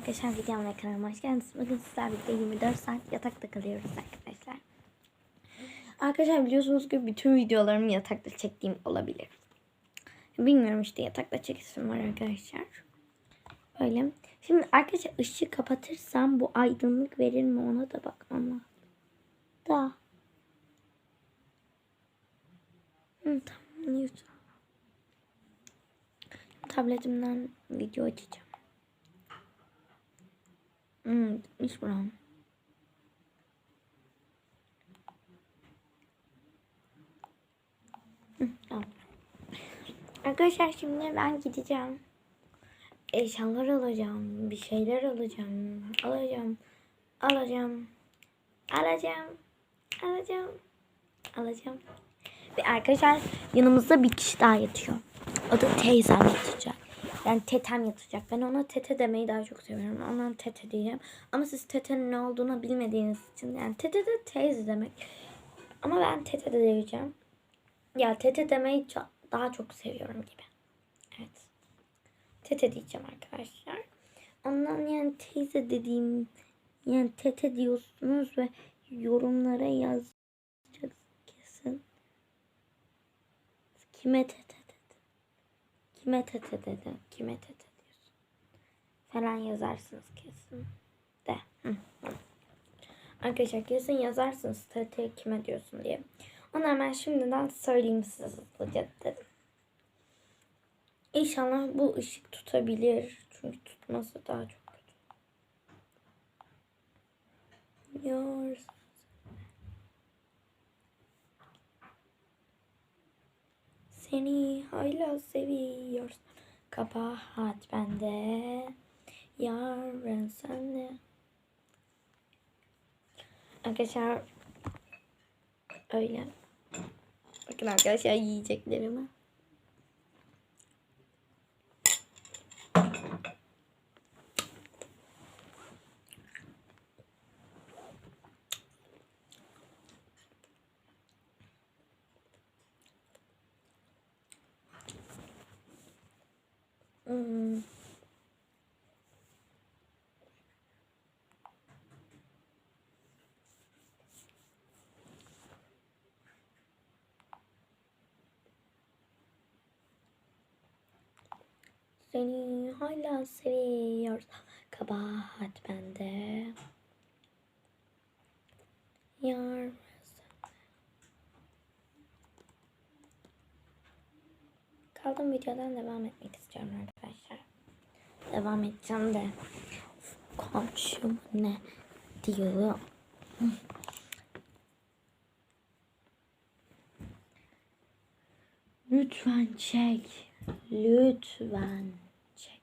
arkadaşlar videom kanalıma hoş geldiniz. Bugün sizlerle birlikte 24 saat yatakta kalıyoruz arkadaşlar. Arkadaşlar biliyorsunuz ki bütün videolarım yatakta çektiğim olabilir. Bilmiyorum işte yatakta çekisim var arkadaşlar. Öyle. Şimdi arkadaşlar ışığı kapatırsam bu aydınlık verir mi ona da bakmam lazım. Da. Tamam. Tabletimden video açacağım. Hmm, bitmiş buram. Tamam. Arkadaşlar şimdi ben gideceğim. Eşyalar alacağım. Bir şeyler alacağım. Alacağım. Alacağım. Alacağım. Alacağım. Alacağım. Ve arkadaşlar yanımızda bir kişi daha yatıyor. O da teyzem yatacak. Yani tetem yatacak. Ben ona tete demeyi daha çok seviyorum. Ondan tete diyeceğim. Ama siz tetenin ne olduğunu bilmediğiniz için yani tete de teyze demek. Ama ben tete de diyeceğim. Ya tete demeyi daha çok seviyorum gibi. Evet. Tete diyeceğim arkadaşlar. Ondan yani teyze dediğim yani tete diyorsunuz ve yorumlara yazacaksınız kesin. Kime tete? Kime tete dedi? Kime tete diyorsun? Falan yazarsınız kesin. De. Hı. Arkadaşlar kesin yazarsınız tete kime diyorsun diye. Onu hemen şimdiden söyleyeyim size hızlıca dedim. İnşallah bu ışık tutabilir. Çünkü tutması daha çok Seni hala seviyorsun. Kabahat bende. Yarın sende. Arkadaşlar öyle. Bakın arkadaşlar yiyeceklerimi. Hmm. Seni hala seviyoruz. Kabahat bende. Yar Kaldığım videodan devam etmek istiyorum arkadaşlar. Devam edeceğim de komşum ne diyor. Lütfen çek. Lütfen çek.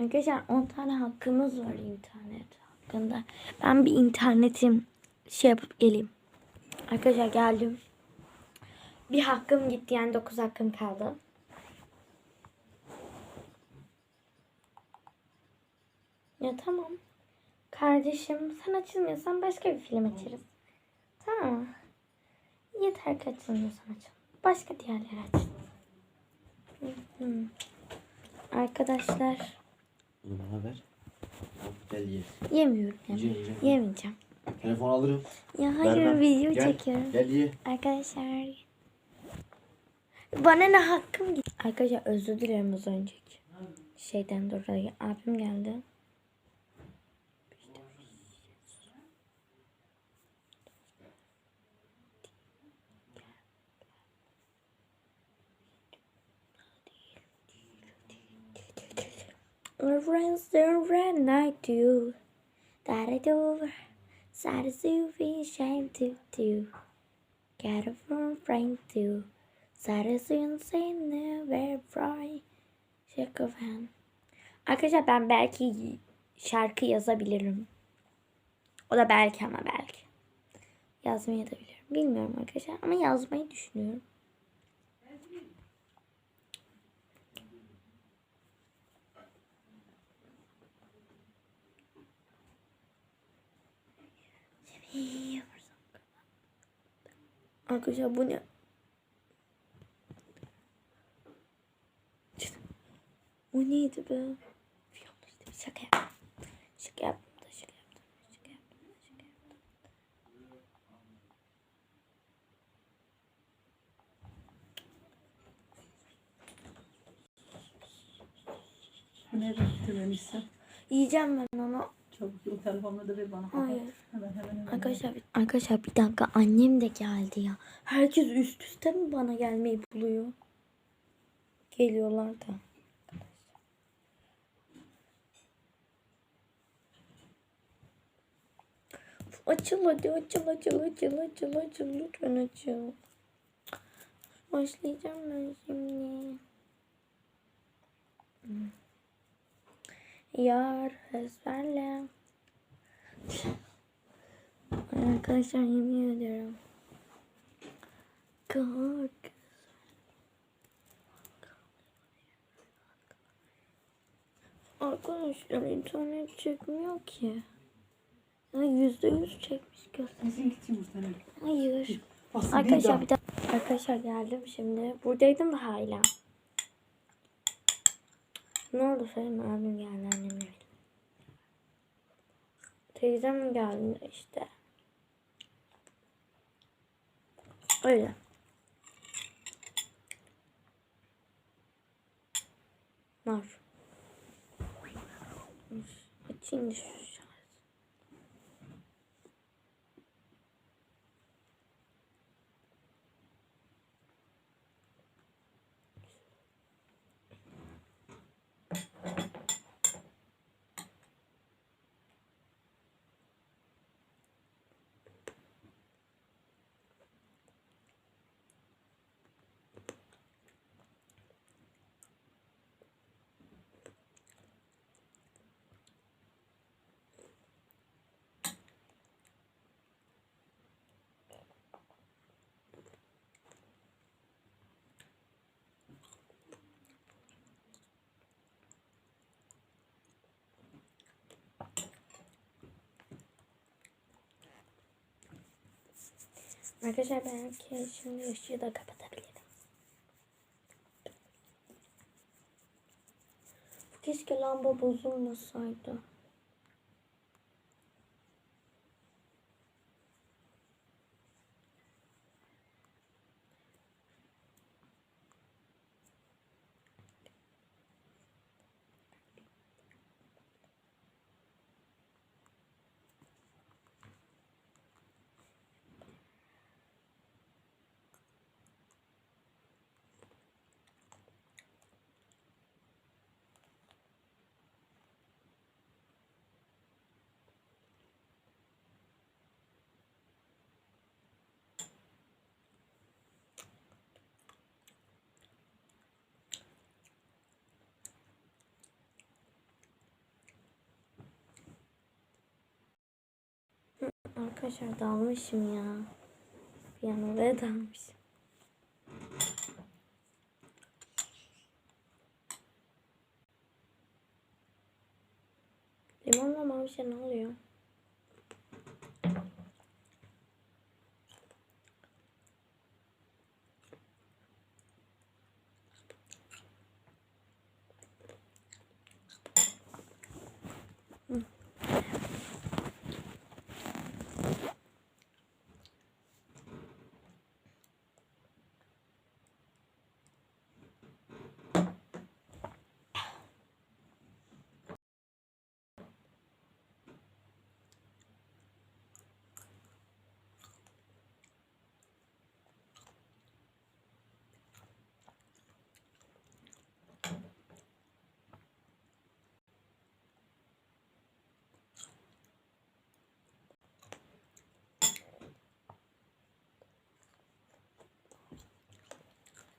Arkadaşlar 10 tane hakkımız var internet hakkında. Ben bir internetim şey yapıp geleyim. Arkadaşlar geldim. Bir hakkım gitti yani 9 hakkım kaldı. Ya tamam. Kardeşim sen açılmıyorsan başka bir film açarız. Tamam? Yeter ki açılmıyorsan açalım. Başka diğerleri aç. Hı. Arkadaşlar bana ver. Al, Gel ye. yemiyorum. Yemiyorum. yiyeceğim. Yemeyeceğim. Telefon alırım. Ya hayır ver. video Gel, çekiyorum. Gel ye. Arkadaşlar. Bana ne hakkım gitti. Arkadaşlar özür dilerim az önceki şeyden dolayı. Abim geldi. Friends are red night too. That it over. Sad as you be ashamed to do. Get a from friend too. Sad as you insane never fry. Shake of hand. Arkadaşlar ben belki şarkı yazabilirim. O da belki ama belki. Yazmayı da bilirim. Bilmiyorum arkadaşlar ama yazmayı düşünüyorum. Arkadaşlar bu ne? O neydi be? Şaka yaptım. Şaka yaptım da şaka yaptım. Şaka yaptım da şaka yaptım. Bu ne bitirmemişsin? Yiyeceğim ben onu. Çabuk o telefonunu da ver bana. Hayır. Hemen. Arkadaşlar, arkadaşlar bir dakika annem de geldi ya. Herkes üst üste mi bana gelmeyi buluyor? Geliyorlar da. Açıl hadi açıl açıl açıl açıl açıl lütfen açıl. Başlayacağım ben şimdi. Yar ezberle. Arkadaşlar yemin ediyorum. Kalk. Arkadaşlar internet çekmiyor ki. Ya Yüzde yüz çekmiş göster. Bizim ilk yumurtanı. Hayır. Arkadaşlar bir dakika. Arkadaşlar geldim şimdi. Buradaydım da hala. Ne oldu söyleme abim geldi annem geldi. Teyzem geldi işte. Öyle. Nar. Açayım Arkadaşlar belki şimdi ışığı da kapatabilirim. Keşke lamba bozulmasaydı. Arkadaşlar dalmışım ya. Bir an dalmışım. Limonla mavi ne oluyor?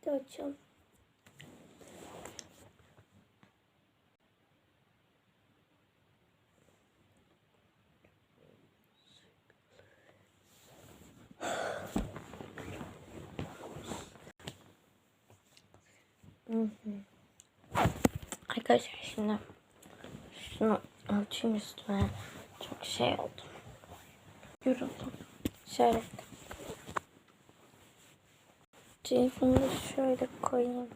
Hadi açalım. Arkadaşlar şimdi şunu açayım üstüne. Çok şey oldu. Yoruldum. Şöyle. Telefonu şöyle koyayım.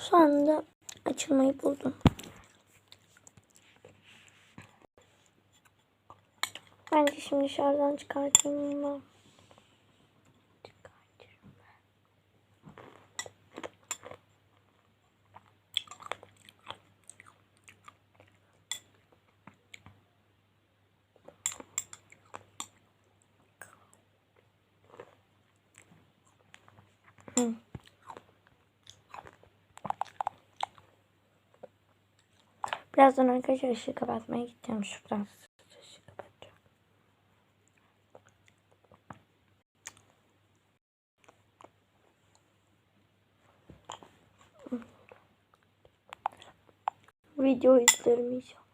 Sonra da açılmayı buldum. Bence şimdi dışarıdan çıkartayım bunu. Birazdan arkadaşlar ışığı kapatmaya gideceğim. Şuradan ışığı. Video izlerim inşallah.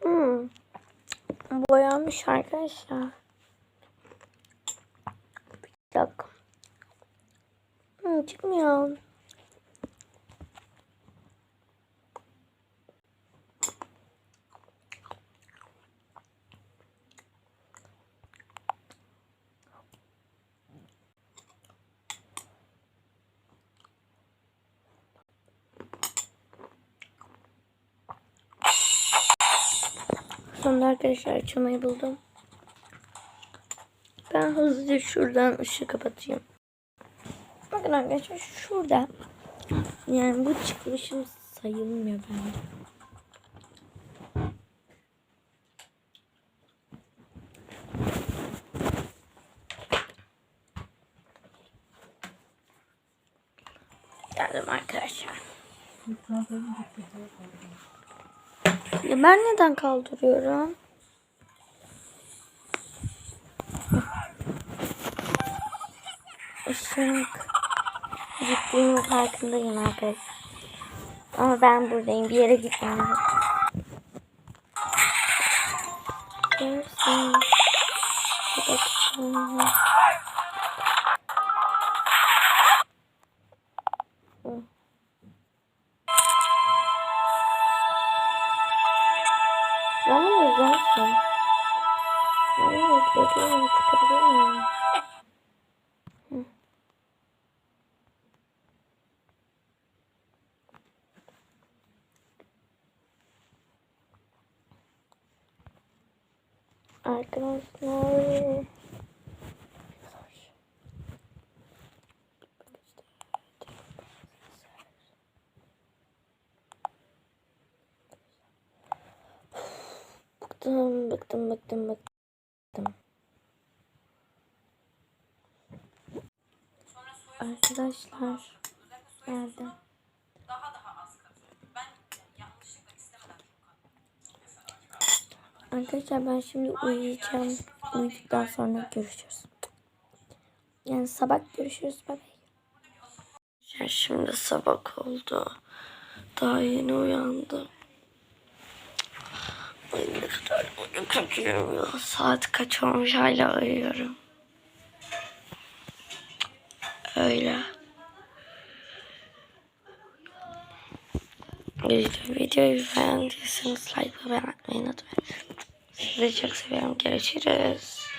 Hmm. Boyanmış arkadaşlar. Bir dakika. Hmm, çıkmıyor. Sonunda arkadaşlar açılmayı buldum. Ben hızlıca şuradan ışığı kapatayım. Bakın arkadaşlar şurada. Yani bu çıkmışım sayılmıyor bence. Geldim arkadaşlar. Ya ben neden kaldırıyorum? Işık. Gittiğimin farkındayım arkadaşlar. Ama ben buradayım. Bir yere gitmiyorum. Ben bunu izlemiştim. Ben bunu izledim. Çıkabilir miyim? Hı. Arkadaşlar. Bıktım, bıktım, bıktım, bıktım. Arkadaşlar geldim. Arkadaşlar ben şimdi uyuyacağım. Uyuduktan sonra görüşürüz. Yani sabah görüşürüz. Ya şimdi sabah oldu. Daha yeni uyandım. Uyku kaçıyorum ya. Saat kaç olmuş hala uyuyorum. Öyle. Videoyu beğendiyseniz like ve beğenmeyi unutmayın. Sizi çok seviyorum. Görüşürüz.